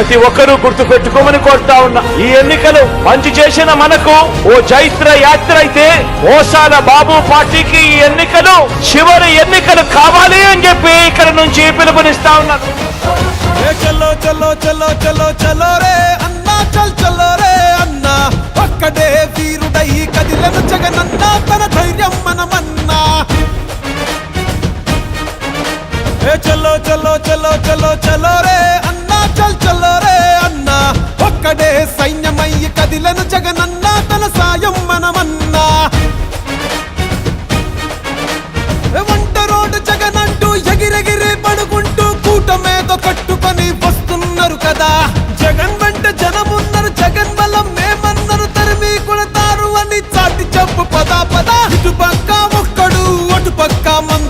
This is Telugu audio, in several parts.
ప్రతి ఒక్కరూ గుర్తు పెట్టుకోమని కోరుతా ఉన్నా. ఈ ఎన్నికలు మంచి చేసిన మనకు ఓ చైత్ర యాత్ర అయితే ఓసాల బాబు పార్టీకి ఈ ఎన్నికలు చివరి ఎన్నికలు కావాలి అని చెప్పి ఇక్కడ నుంచి పిలుపునిస్తా ఉన్నాను చల్లో చలో చలో చలో చలో చలో రే అన్నా చల్ చలో రే అన్నా. ఒక్కడే వీరుడై కదిలను జగనన్నా తన ధైర్యం మనమన్నా. చలో చలో చలో చలో చలో రే ఉన్నారు కదా. జగన్ వెంట జనమున్నారు జగన్ బలం మేమందరు తరిమి కొడతారు అని చాటి చెప్పు పదా పదా. ఇటు పక్క ఒక్కడు అటు పక్క మందలు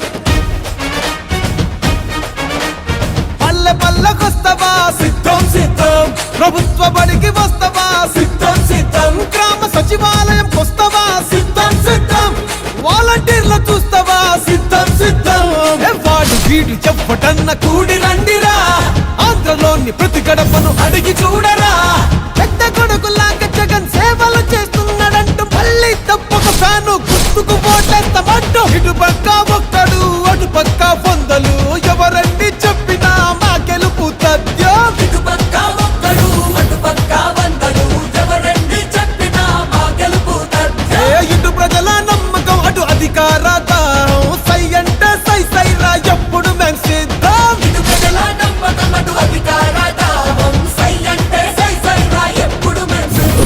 సిద్ధం సిద్ధం. ప్రభుత్వ బడికి వస్తవా? సిద్ధం సిద్ధం. గ్రామ సచివాలయం వస్తావా సిద్ధం సిద్ధం. వాలంటీర్లు చూస్తవా? సిద్ధం సిద్ధం. వాడు వీడు చెప్పటన్న కూడి రండిరా. ఆంధ్రలోని ప్రతి గడపను అడిగి చూడరా. పెద్ద కొడుకులాగా జగన్ సేవలు చేస్తున్నాడంటూ మళ్ళీ తప్పక ఫ్యాను గుర్తుకు ఓటేస్తామంటూ ఇటు పక్క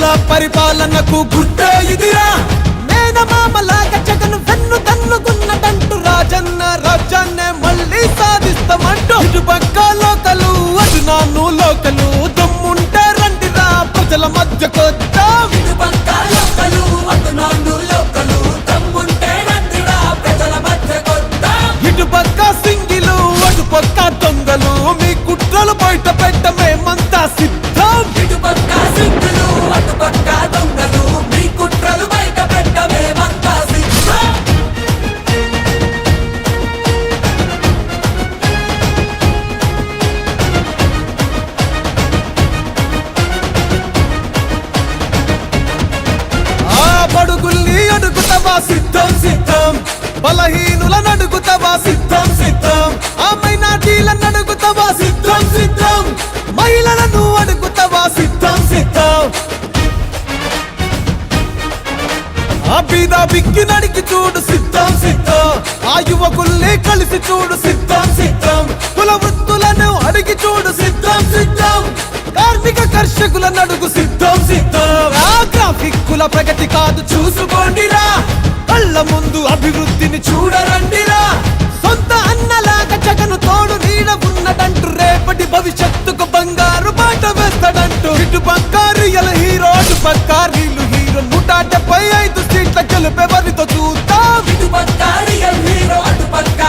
ప్రజల పరిపాలనకు గుట్ట ఇదిరా. మేనమామలాగా జగన్ వెన్ను తన్నుకున్నదంటూ రాజన్న రాజ్యాన్నే మళ్ళీ సాధిస్తామంటూ ఇటుపక్క లోకలు అటు నాన్ను లోకలు దమ్ముంటే రండిరా ప్రజల మధ్యకొద్దాం. ఇటుపక్క నడుగుతవా సిద్ధం సిద్ధం. బలహీనుల నడుగుతవా సిద్ధం సిద్ధం. ఆ మైనార్టీలను నడుగుతవా సిద్ధం సిద్ధం. మహిళలను అడుగుతవా సిద్ధం సిద్ధం. ఆ బీద బిక్కి నడికి చూడు సిద్ధం సిద్ధం. ఆ యువకుల్ని కలిసి చూడు సిద్ధం సిద్ధం. కుల వృత్తులను అడిగి చూడు సిద్ధం సిద్ధం. కార్మిక కర్షకుల నడుగు సిద్ధం సిద్ధం. ఆ గ్రాఫిక్ కుల ప్రగతి కాదు చూసుకోండిరా. కళ్ళ ముందు అభివృద్ధిని చూడరండిరా. సొంత అన్నలాగ చగను తోడు నీడ ఉన్నదంటూ రేపటి భవిష్యత్తుకు బంగారు బాట వేస్తాడంటూ. ఇటు పక్క రియల్ హీరో అటు పక్క నీళ్ళు హీరో నూట డెబ్బై ఐదు సీట్ల గెలుపెవరితో చూస్తా ఇటు పక్క రియల్ హీరో అటు పక్క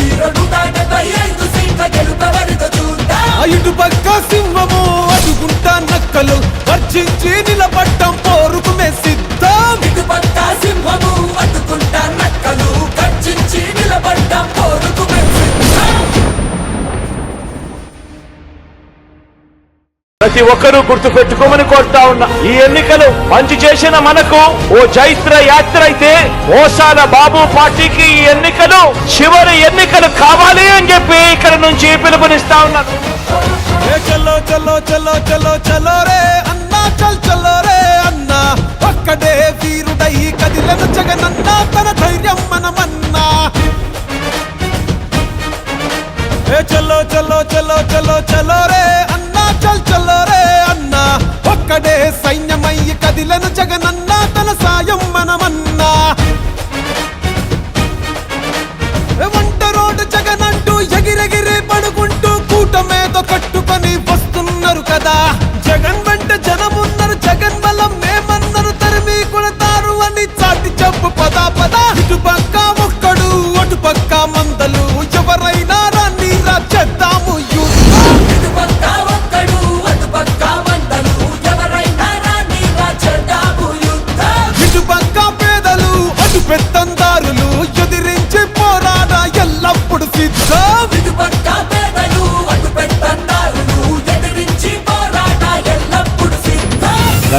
హీరో నూట డెబ్బై ఐదు సీట్ల గెలుపెవరితో చూద్దాం. ఇటు పక్క సింహము అడుగుంటా నక్కలు వర్చించి నిలబట్టం పోరుకు మెస్సి ప్రతి ఒక్కరూ గుర్తు పెట్టుకోమని కోరుతా ఉన్నా. ఈ ఎన్నికలు మంచి చేసిన మనకు ఓ చైత్ర యాత్ర అయితే మోసాల బాబు పార్టీకి ఈ ఎన్నికలు చివరి ఎన్నికలు కావాలి అని చెప్పి ఇక్కడ నుంచి పిలుపునిస్తా ఉన్నాను చలో చలో చలో చలో చలో రే అన్నా చల్ చలో రే అన్నా. ఒక్కడే వీరుడై కదిలను జగనన్నా తన ధైర్యం మనమన్నా. చలో చలో చలో చలో చలో రే పద ఇటు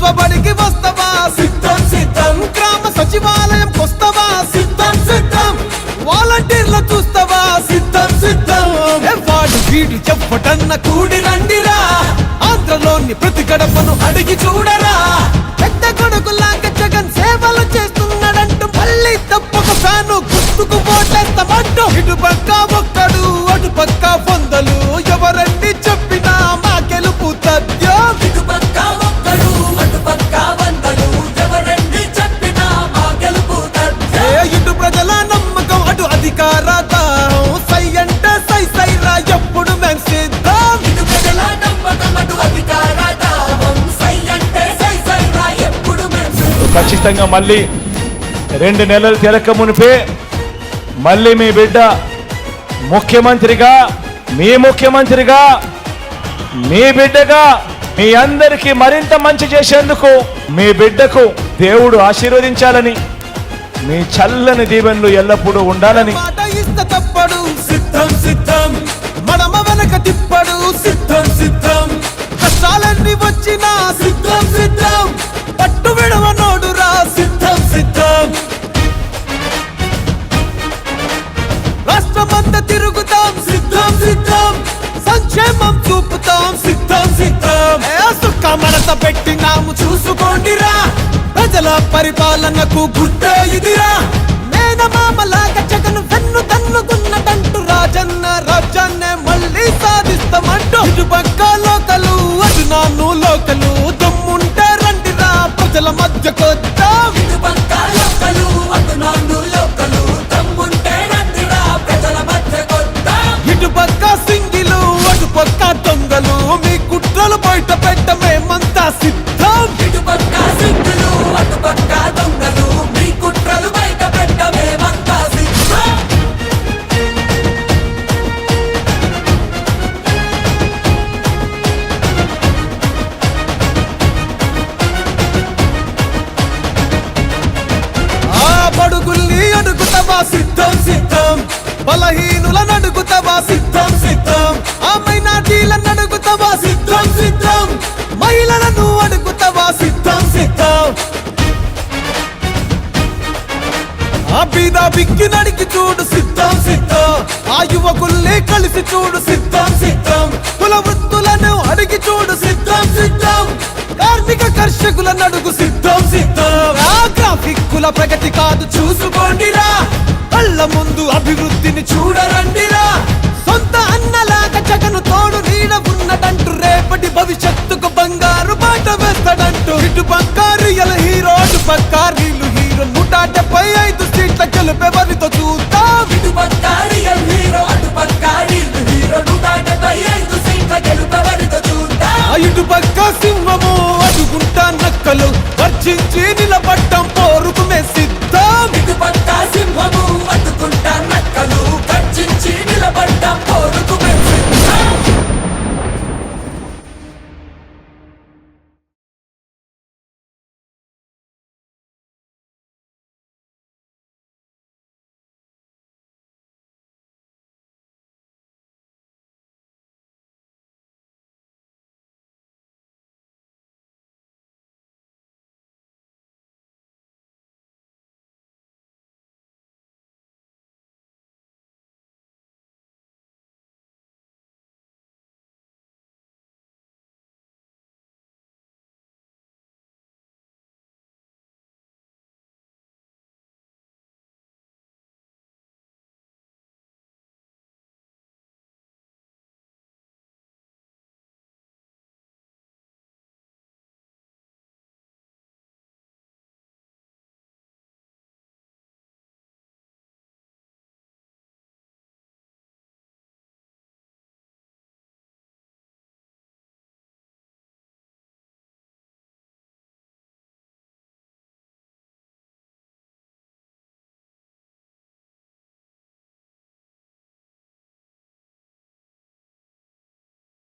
ప్రభుత్వ బడికి వస్తవా? సిద్ధం సిద్ధం. గ్రామ సచివాలయం వస్తావా సిద్ధం సిద్ధం. వాలంటీర్ల చూస్తవా? సిద్ధం సిద్ధం. వాడు వీడు చెప్పటన్న కూడి రండిరా? ఆంధ్రలోని ప్రతి గడపను అడిగి చూడరా? ఖచ్చితంగా మళ్ళీ రెండు నెలలు తిరక మునిపే మళ్ళీ మీ బిడ్డ ముఖ్యమంత్రిగా మీ ముఖ్యమంత్రిగా మీ బిడ్డగా మీ అందరికీ మరింత మంచి చేసేందుకు మీ బిడ్డకు దేవుడు ఆశీర్వదించాలని మీ చల్లని దీవెనలు ఎల్లప్పుడూ ఉండాలని. వచ్చిన తప్పడు. సిద్ధం సిద్ధం. వెనక తిప్పడు. సిద్ధం సిద్ధం. కష్టాలన్నీ వచ్చినా సిద్ధం సిద్ధం. సంక్షేమం చూపుతాం. సిద్ధం సిద్ధం. సుఖ మనత పెట్టినాము చూసుకోండిరా. ప్రజల పరిపాలనకు గుర్తే ఇదిరా. మేనమామలాగా జగన్ వెన్ను తన్నుకున్నదంటూ రాజన్న రాజ్యాన్నే మళ్ళీ సాధిస్తామంటూ ఇటు పక్క లోకలు అటు నాన్ను బీద నడికి చూడు సిద్ధం సిద్ధం. ఆ యువకుల్ని కలిసి చూడు సిద్ధం సిద్ధం. కుల వృత్తులను అడిగి చూడు సిద్ధం సిద్ధం. కార్మిక కర్షకుల నడుగు సిద్ధం సిద్ధం. ఆ గ్రాఫిక్ కుల ప్రగతి కాదు చూసుకోండిరా. ఎంత గెలుపెవరితో చూద్దాం. ఇటు పక్క సింహము అడుగుంటా నక్కలు వర్చించి నిలబడ్డం.